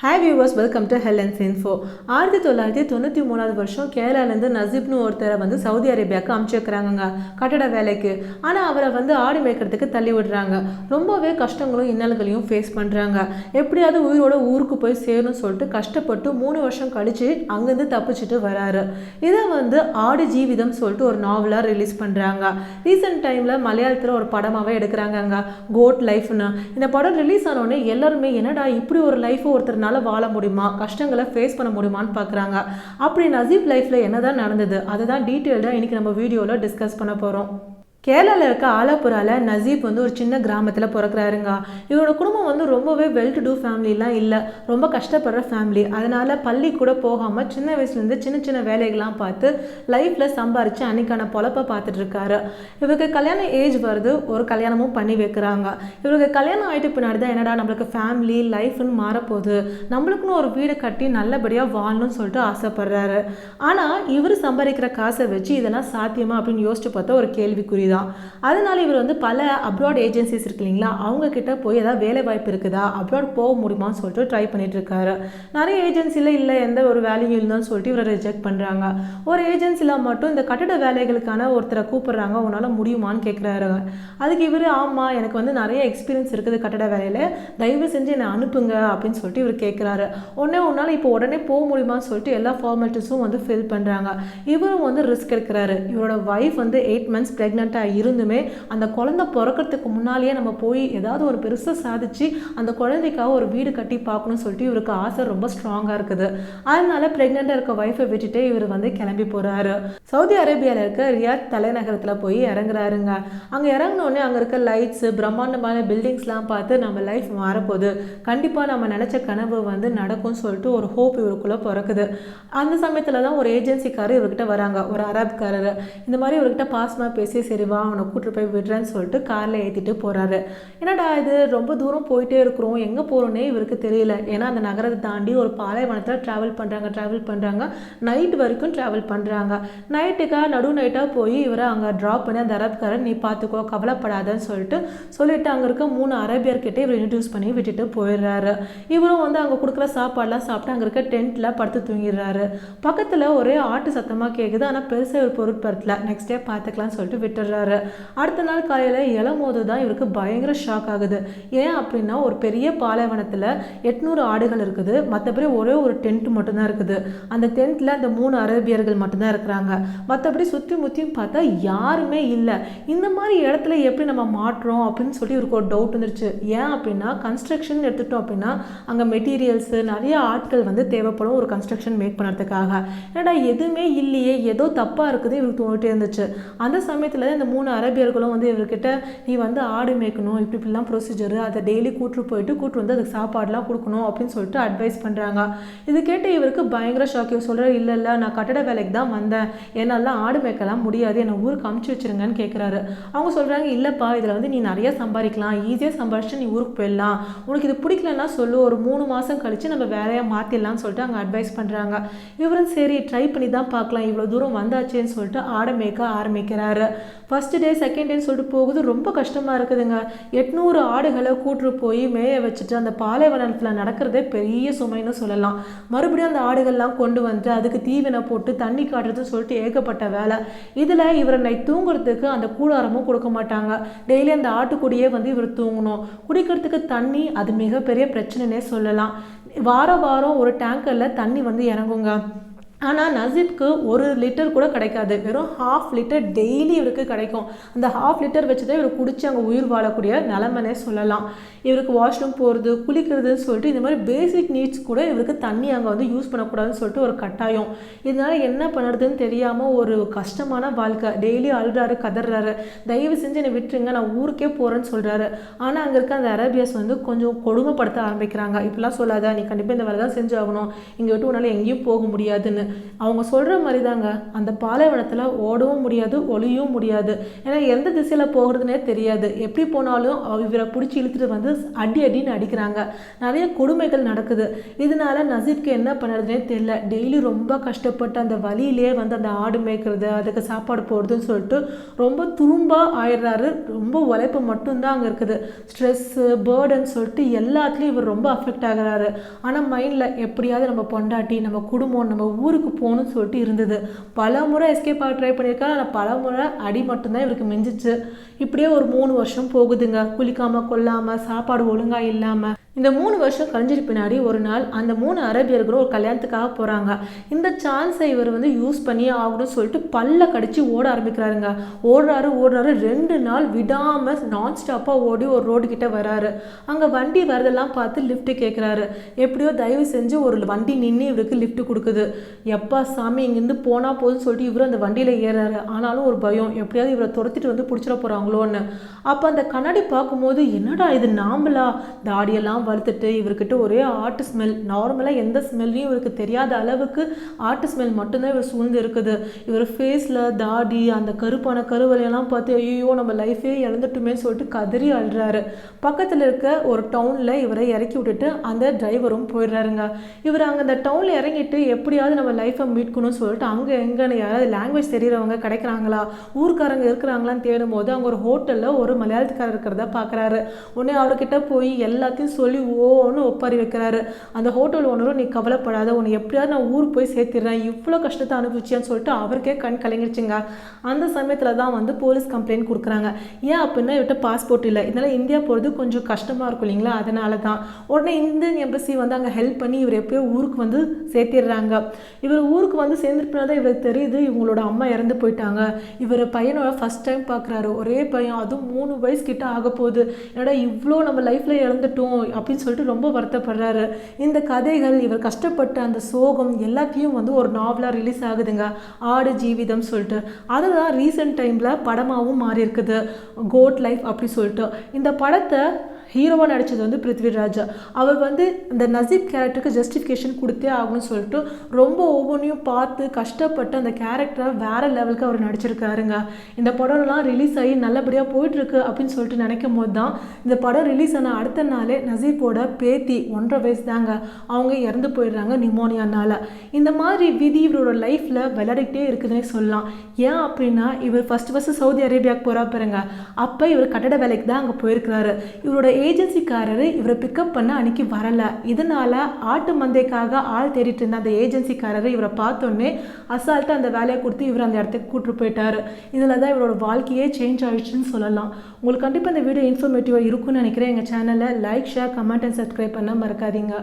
Hi viewers welcome to Helen's info ஆயிரத்தி தொள்ளாயிரத்தி தொண்ணூற்றி மூணாவது வருஷம் கேரளாலேருந்து நசீப்னு ஒருத்தரை வந்து சவுதி அரேபியாவுக்கு அமுச்சிருக்கிறாங்கங்க கட்டட வேலைக்கு. ஆனால் அவரை வந்து ஆடு மேய்க்கிறதுக்கு தள்ளி விடுறாங்க. ரொம்பவே கஷ்டங்களும் இன்னல்களையும் ஃபேஸ் பண்ணுறாங்க எப்படியாவது உயிரோட ஊருக்கு போய் சேரணும்னு சொல்லிட்டு கஷ்டப்பட்டு மூணு வருஷம் கழித்து அங்கேருந்து தப்பிச்சுட்டு வராரு. இதை வந்து ஆடு ஜீவிதம் சொல்லிட்டு ஒரு நாவலாக ரிலீஸ் பண்ணுறாங்க ரீசெண்ட் டைமில் மலையாளத்தில் ஒரு படமாகவே எடுக்கிறாங்கங்க கோட் லைஃப்னு இந்த படம் ரிலீஸ் ஆனோடனே எல்லாருமே என்னடா இப்படி ஒரு லைஃப் ஒருத்தர் அவங்களால வாழ முடியுமா? கஷ்டங்களை ஃபேஸ் பண்ண முடியுமான்னு பார்க்குறாங்க அப்படி நசீப் லைஃப்பில் என்னதான் நடந்தது அதை தான் டீட்டெயில்டாக இன்றைக்கி நம்ம வீடியோவில் டிஸ்கஸ் பண்ண போகிறோம் கேரளாவில் இருக்க ஆலப்புறாவில் நசீப் வந்து ஒரு சின்ன கிராமத்தில் பிறக்கிறாருங்க. இவரோட குடும்பம் வந்து ரொம்பவே வெல் டு டூ ஃபேமிலிலாம் இல்லை. ரொம்ப கஷ்டப்படுற ஃபேமிலி அதனால் பள்ளி கூட போகாமல் சின்ன வயசுலேருந்து சின்ன சின்ன வேலைகள்லாம் பார்த்து லைஃப்பில் சம்பாரித்து அன்னைக்கான பொழப்பை பார்த்துட்டு இருக்காரு இவருக்கு கல்யாணம் ஏஜ் வருது ஒரு கல்யாணமும் பண்ணி வைக்கிறாங்க. இவருக்கு கல்யாணம் ஆகிட்டு பின்னாடி தான் என்னடா நம்மளுக்கு ஃபேமிலி லைஃப்னு மாறப்போகுது. நம்மளுக்குன்னு ஒரு வீடு கட்டி நல்லபடியாக வாழணும்னு சொல்லிட்டு ஆசைப்படுறாரு. ஆனால் இவர் சம்பாதிக்கிற காசை வச்சு இதெல்லாம் சாத்தியமா அப்படின்னு யோசிச்சு பார்த்தா ஒரு கேள்விக்குறி தான் அதனால் இவர் வந்து பல அப்ராட் ஏஜென்சிஸ் இருக்கு இல்லைங்களா? அவங்கக்கிட்ட போய் ஏதாவது வேலை வாய்ப்பு இருக்குதா? அப்ராட் போக முடியுமான்னு சொல்லிட்டு ட்ரை பண்ணிட்டு இருக்காரு நிறைய ஏஜென்சியில் இல்லை எந்த ஒரு வேலையும் இல்லைன்னு சொல்லிட்டு இவரை ரிஜெக்ட் பண்ணுறாங்க ஒரு ஏஜென்சியில் மட்டும் இந்த கட்டட வேலைகளுக்கான ஒருத்தரை கூப்பிட்றாங்க. உன்னால் முடியுமான்னு கேட்குறாரு அதுக்கு இவர் ஆமாம் எனக்கு வந்து நிறைய எக்ஸ்பீரியன்ஸ் இருக்குது கட்டட வேலையில். தயவு செஞ்சு என்னை அனுப்புங்க அப்படின்னு சொல்லிட்டு இவர் கேட்குறாரு உடனே உன்னால் இப்போ உடனே போக முடியுமான்னு சொல்லிட்டு எல்லா ஃபார்மாலிட்டிஸும் வந்து ஃபில் பண்ணுறாங்க இவரும் வந்து ரிஸ்க் எடுக்கிறாரு. இவரோட ஒய்ஃப் வந்து எயிட் மந்த்ஸ் ப்ரெக்னெண்ட்டாக இருந்துமே அந்த குழந்தை பிறக்கிறதுக்கு முன்னாலேயே நம்ம போய் ஏதாவது ஒரு பெருசாக சாதிச்சு அந்த குழந்தைக்காக ஒரு வீடு கட்டி பார்க்கணும்னு சொல்லிட்டு இவருக்கு ஆசை ரொம்ப ஸ்ட்ராங்காக இருக்குது. அதனால ப்ரெக்னெண்ட்டாக இருக்க ஒய்ஃபை விட்டுட்டு இவர் வந்து கிளம்பி போகிறாரு சவுதி அரேபியாவில் இருக்க ரியாத் தலைநகரத்தில் போய் இறங்குறாருங்க. அங்கே இறங்கினோடனே அங்கே இருக்க லைட்ஸு பிரம்மாண்டமான பில்டிங்ஸ்லாம் பார்த்து நம்ம லைஃப் மாறப்போகுது. கண்டிப்பாக நம்ம நினச்ச கனவு வந்து நடக்கும்னு சொல்லிட்டு ஒரு ஹோப் இவருக்குள்ளே பிறக்குது. அந்த சமயத்தில் தான் ஒரு ஏஜென்சிக்காரர் இவர்கிட்ட வராங்க. ஒரு அராப்காரர் இந்த மாதிரி இவர்கிட்ட பாசமாக பேசி சரி வா அவனை கூட்டு போய் விடுறேன்னு சொல்லிட்டு காரில் ஏற்றிட்டு போகிறாரு என்னடா இது? ரொம்ப தூரம் போயிட்டே இருக்கிறோம். எங்கே போகிறோன்னே இவருக்கு தெரியல. ஏன்னா அந்த நகரத்தை தாண்டி ஒரு பாலைவனத்தில் ட்ராவல் பண்ணுறாங்க ட்ராவல் பண்ணுறாங்க நைட் வரைக்கும் ட்ராவல் பண்ணுறாங்க நைட்டுக்காக நடு நைட்டாக போய் இவரை அங்கே ட்ராப் பண்ணி அந்த அரபுக்காரன் நீ பார்த்துக்கோ கவலைப்படாதன்னு சொல்லிட்டு சொல்லிட்டு அங்கே இருக்க மூணு அரேபியர்கிட்ட இவர் இன்ட்ரடியூஸ் பண்ணி விட்டுட்டு போயிடுறாரு. இவரும் வந்து அங்கே கொடுக்குற சாப்பாடெலாம் சாப்பிட்டு அங்கே இருக்க டென்ட்டில் படுத்து தூங்கிடுறாரு. பக்கத்தில் ஒரே ஆட்டு சத்தமாக கேட்குது ஆனால் பெருசாக ஒரு பொருட்படுத்தல. நெக்ஸ்ட் டே பார்த்துக்கலாம்னு சொல்லிட்டு விட்டுடுறாரு. அடுத்த நாள் காலையில் இளம்போது தான் இவருக்கு பயங்கர ஷாக் ஆகுது. ஏன் அப்படின்னா ஒரு பெரிய பாலைவனத்தில் எட்நூறு ஆடுகள் இருக்குது. மற்றபடி ஒரே ஒரு டென்ட் மட்டும்தான் இருக்குது. அந்த டென்ட்டில் அந்த மூணு அரேபியர்கள் மட்டும்தான் இருக்கிறாங்க. மற்றபடி சுற்றி முற்றியும் பார்த்தா யாருமே இல்லை. இந்த மாதிரி இடத்துல எப்படி நம்ம மாட்டுறோம் அப்படின்னு சொல்லி இவருக்கு ஒரு டவுட் வந்துருச்சு. ஏன் அப்படின்னா கன்ஸ்ட்ரக்ஷன் எடுத்துட்டோம் அப்படின்னா அங்கே மெட்டீரியல்ஸு நிறைய ஆட்கள் வந்து தேவைப்படும் ஒரு கன்ஸ்ட்ரக்ஷன் மேக் பண்ணுறதுக்காக ஏன்னா எதுவுமே இல்லையே. ஏதோ தப்பாக இருக்குது இவருக்கு தோணிட்டே இருந்துச்சு. அந்த சமயத்தில் இந்த மூணு அரேபியர்களும் வந்து இவர்கிட்ட நீ வந்து ஆடு மேய்க்கணும் இப்படி இப்படிலாம் ப்ரொசீஜர் அதை டெய்லி கூட்டு போயிட்டு கூட்டு வந்து அதுக்கு சாப்பாடுலாம் கொடுக்கணும் அப்படின்னு சொல்லிட்டு அட்வைஸ் பண்ணுறாங்க இது கேட்டு இவருக்கு பயங்கர ஷாக் இவர் இல்லை இல்லை நான் கட்டட வேலைக்கு தான் வந்தேன். என்னால் ஆடு மேய்க்கலாம் முடியாது. என்னை ஊருக்கு அமுச்சு வச்சிருங்கன்னு கேட்குறாரு அவங்க சொல்கிறாங்க இல்லைப்பா இதில் வந்து நீ நிறைய சம்பாதிக்கலாம். ஈஸியாக சம்பாரிச்சு நீ ஊருக்கு போயிடலாம். உனக்கு இது பிடிக்கலன்னா சொல்லு. ஒரு மூணு மாதம் கழித்து நம்ம வேலையை மாற்றிடலாம்னு சொல்லிட்டு அங்கே அட்வைஸ் பண்ணுறாங்க இவரும் சரி ட்ரை பண்ணி தான் பார்க்கலாம். இவ்வளோ தூரம் வந்தாச்சேன்னு சொல்லிட்டு ஆடை மேய்க்க ஆரம்பிக்கிறாரு. ஃபஸ்ட்டு டே செகண்ட் டேன்னு சொல்லிட்டு போகுது. ரொம்ப கஷ்டமாக இருக்குதுங்க. எட்நூறு ஆடுகளை கூட்டு போய் மேய வச்சுட்டு அந்த பாலைவனத்தில் நடக்கிறதே பெரிய சுமைன்னு சொல்லலாம். மறுபடியும் அந்த ஆடுகள்லாம் கொண்டு வந்து அதுக்கு தீவனை போட்டு தண்ணி காட்டுறதுன்னு சொல்லிட்டு ஏகப்பட்ட வேலை. இதில் இவரை நைட் தூங்குறதுக்கு அந்த கூடாரமும் கொடுக்க மாட்டாங்க. டெய்லி அந்த ஆட்டுக்குடியே வந்து இவர் தூங்கணும். குடிக்கிறதுக்கு தண்ணி அது மிகப்பெரிய பிரச்சனைனே சொல்லலாம். வார வாரம் ஒரு டேங்கரில் தண்ணி வந்து இறங்குங்க. ஆனால் நசீப்க்கு ஒரு லிட்டர் கூட கிடைக்காது. வெறும் ஹாஃப் லிட்டர் டெய்லி இவருக்கு கிடைக்கும். அந்த ஹாஃப் லிட்டர் வச்சு தான் இவர் குடிச்சு அங்கே உயிர் வாழக்கூடிய நிலமனே சொல்லலாம். இவருக்கு வாஷ்ரூம் போகிறது குளிக்கிறதுன்னு சொல்லிட்டு இந்த மாதிரி பேசிக் நீட்ஸ் கூட இவருக்கு தண்ணி அங்கே வந்து யூஸ் பண்ணக்கூடாதுன்னு சொல்லிட்டு ஒரு கட்டாயம். இதனால் என்ன பண்ணுறதுன்னு தெரியாமல் ஒரு கஷ்டமான வாழ்க்கை. டெய்லி அழுறாரு கதறாரு. தயவு செஞ்சு என்னை விட்டுருங்க நான் ஊருக்கே போகிறேன்னு சொல்கிறாரு ஆனால் அங்கே இருக்க அந்த அரேபியஸ் வந்து கொஞ்சம் கொடுமைப்படுத்த ஆரம்பிக்கிறாங்க. இப்படிலாம் சொல்லாத நீ கண்டிப்பாக இந்த வேலை தான் செஞ்சு ஆகணும் இங்கே விட்டு உன்னால் எங்கேயும் போக முடியாதுன்னு. அவங்க சொல்கிற மாதிரி தாங்க அந்த பாலைவனத்தில் ஓடவும் முடியாது ஒளியவும் முடியாது. ஏன்னா எந்த திசையில் போகிறதுனே தெரியாது. எப்படி போனாலும் இவரை பிடிச்சி இழுத்துட்டு வந்து அடி அடின்னு அடிக்கிறாங்க. நிறைய கொடுமைகள் நடக்குது. இதனால நசீப்க்கு என்ன பண்ணுறதுனே தெரியல. டெய்லி ரொம்ப கஷ்டப்பட்டு அந்த வழியிலே வந்து அந்த ஆடு மேய்க்கிறது அதுக்கு சாப்பாடு போடுறதுன்னு சொல்லிட்டு ரொம்ப துரும்பாக ஆயிடுறாரு. ரொம்ப உழைப்பு மட்டும்தான் அங்கே இருக்குது. ஸ்ட்ரெஸ்ஸு பேர்டுன்னு சொல்லிட்டு எல்லாத்துலேயும் இவர் ரொம்ப அஃபெக்ட் ஆகுறாரு. ஆனால் மைண்டில் எப்படியாவது நம்ம பொண்டாட்டி நம்ம குடும்பம் நம்ம ஊர் ஊருக்கு போகணும்னு சொல்லிட்டு இருந்தது. பல முறை எஸ்கேப் ஆக ட்ரை பண்ணியிருக்காரு ஆனால் பல முறை அடி மட்டும்தான் இவருக்கு மிஞ்சிச்சு. இப்படியே ஒரு மூணு வருஷம் போகுதுங்க. குளிக்காம கொல்லாம சாப்பாடு ஒழுங்கா இல்லாம இந்த மூணு வருஷம் கழிஞ்சிட்டு பின்னாடி ஒரு நாள் அந்த மூணு அரேபியர்களும் ஒரு கல்யாணத்துக்காக போகிறாங்க இந்த சான்ஸை இவர் வந்து யூஸ் பண்ணி ஆகணும்னு சொல்லிட்டு பல்ல கடிச்சு ஓட ஆரம்பிக்கிறாருங்க. ஓடுறாரு ஓடுறாரு. ரெண்டு நாள் விடாமல் நான் ஸ்டாப்பாக ஓடி ஒரு ரோடு கிட்ட வராரு. அங்கே வண்டி வரதெல்லாம் பார்த்து லிஃப்ட் கேட்குறாரு எப்படியோ தயவு செஞ்சு ஒரு வண்டி நின்று இவருக்கு லிஃப்ட் கொடுக்குது. எப்பா சாமி இங்கேருந்து போனால் போதும்னு சொல்லிட்டு இவரும் அந்த வண்டியில் ஏறாரு ஆனாலும் ஒரு பயம் எப்படியாவது இவரை துரத்திட்டு வந்து பிடிச்சிட போகிறாங்களோன்னு அப்போ அந்த கண்ணாடி பார்க்கும்போது என்னடா இது நாம்பலா தாடியெல்லாம் வளர்த்துட்டு இவர்கிட்ட ஒரே ஆட்டு ஸ்மெல் நார்மலாக எந்த ஸ்மெல்லையும் இவருக்கு தெரியாத அளவுக்கு ஆட்டு ஸ்மெல் மட்டும்தான் இவர் சூழ்ந்து இருக்குது. இவர் ஃபேஸில் தாடி அந்த கருப்பான கருவலையெல்லாம் பார்த்து ஐயோ நம்ம லைஃபே இழந்துட்டுமேன்னு சொல்லிட்டு கதறி அழுறாரு. பக்கத்தில் இருக்க ஒரு டவுனில் இவரை இறக்கி விட்டுட்டு அந்த டிரைவரும் போயிடுறாருங்க. இவர் அங்கே அந்த டவுனில் இறங்கிட்டு எப்படியாவது நம்ம லைஃப்பை மீட்கணும்னு சொல்லிட்டு அங்கே எங்கேன்னு யாராவது லாங்குவேஜ் தெரியிறவங்க கிடைக்கிறாங்களா? ஊர்க்காரங்க இருக்கிறாங்களான்னு தேடும் போது அங்கே ஒரு ஹோட்டலில் ஒரு மலையாளத்துக்காரர் இருக்கிறத பார்க்குறாரு உடனே அவர்கிட்ட போய் எல்லாத்தையும் சொல்லி சொல்லி ஓன்னு ஒப்பாரி வைக்கிறாரு. அந்த ஹோட்டல் ஓனரும் நீ கவலைப்படாத. உன்னை எப்படியாவது நான் ஊருக்கு போய் சேர்த்திடுறேன். இவ்வளோ கஷ்டத்தை அனுபவிச்சேன்னு சொல்லிட்டு அவருக்கே கண் கலங்கிடுச்சுங்க அந்த சமயத்தில் தான் வந்து போலீஸ் கம்ப்ளைண்ட் கொடுக்குறாங்க. ஏன் அப்படின்னா இவர்கிட்ட பாஸ்போர்ட் இல்லை. இதனால் இந்தியா போகிறது கொஞ்சம் கஷ்டமாக இருக்கும் இல்லைங்களா? அதனால தான். உடனே இந்தியன் எம்பசி வந்து அங்கே ஹெல்ப் பண்ணி இவர் எப்படியோ ஊருக்கு வந்து சேர்த்திடுறாங்க. இவர் ஊருக்கு வந்து சேர்ந்துருப்பினா தான் இவருக்கு தெரியுது இவங்களோட அம்மா இறந்து போயிட்டாங்க. இவர் பையனோட ஃபர்ஸ்ட் டைம் பார்க்குறாரு ஒரே பையன் அதுவும் மூணு வயசு கிட்ட ஆக போகுது என்னடா இவ்வளோ நம்ம லைஃப்பில் இறந்துட்டோம். அப்படின்னு சொல்லிட்டு ரொம்ப வருத்தப்படுறாரு. இந்த கதைகள் இவர் கஷ்டப்பட்ட அந்த சோகம் எல்லாத்தையும் வந்து ஒரு நாவலாக ரிலீஸ் ஆகுதுங்க. ஆடு ஜீவிதம் சொல்லிட்டு. அதுதான் ரீசெண்ட் டைமில் படமாகவும் மாறி இருக்குது கோட் லைஃப் அப்படி சொல்லிட்டு. இந்த படத்தை ஹீரோவாக நடித்தது வந்து பிருத்விராஜா. அவர் வந்து இந்த நசீப் கேரக்டருக்கு ஜஸ்டிஃபிகேஷன் கொடுத்தே ஆகணும்னு சொல்லிட்டு ரொம்ப ஒவ்வொன்றையும் பார்த்து கஷ்டப்பட்டு அந்த கேரக்டரை வேற லெவலுக்கு அவர் நடிச்சிருக்காருங்க. இந்த படம்லாம் ரிலீஸ் ஆகி நல்லபடியாக போயிட்டுருக்கு அப்படின்னு சொல்லிட்டு நினைக்கும் போது தான் இந்த படம் ரிலீஸ் ஆன அடுத்த நாளே நசீப்போட பேத்தி ஒன்றரை வயசு தாங்க அவங்க இறந்து போயிடுறாங்க நிமோனியானால. இந்த மாதிரி விதி இவரோட லைஃப்பில் விளையாடிக்கிட்டே இருக்குதுன்னே சொல்லலாம். ஏன் அப்படின்னா இவர் ஃபஸ்ட்டு ஃபஸ்ட்டு சவுதி அரேபியாவுக்கு போகிறா பாருங்க. அப்போ இவர் கட்டட வேலைக்கு தான் அங்கே போயிருக்கிறாரு. இவரோட ஏஜென்சிக்காரரு இவரை பிக்கப் பண்ண அன்னைக்கு வரல. இதனால் ஆட்டு மந்தைக்காக ஆள் தேடிட்டு இருந்த அந்த ஏஜென்சிக்காரரு இவரை பார்த்தோன்னே அசால்ட்டாக அந்த வேலையை கொடுத்து இவர் அந்த இடத்துக்கு கூட்டிட்டு போயிட்டாரு. இதில் தான் இவரோட வாழ்க்கையே சேஞ்ச் ஆயிடுச்சுன்னு சொல்லலாம். உங்களுக்கு கண்டிப்பாக இந்த வீடியோ இன்ஃபர்மேட்டிவாக இருக்கும்னு நினைக்கிறேன். எங்கள் சேனலை like share comment and subscribe பண்ண மறக்காதீங்க.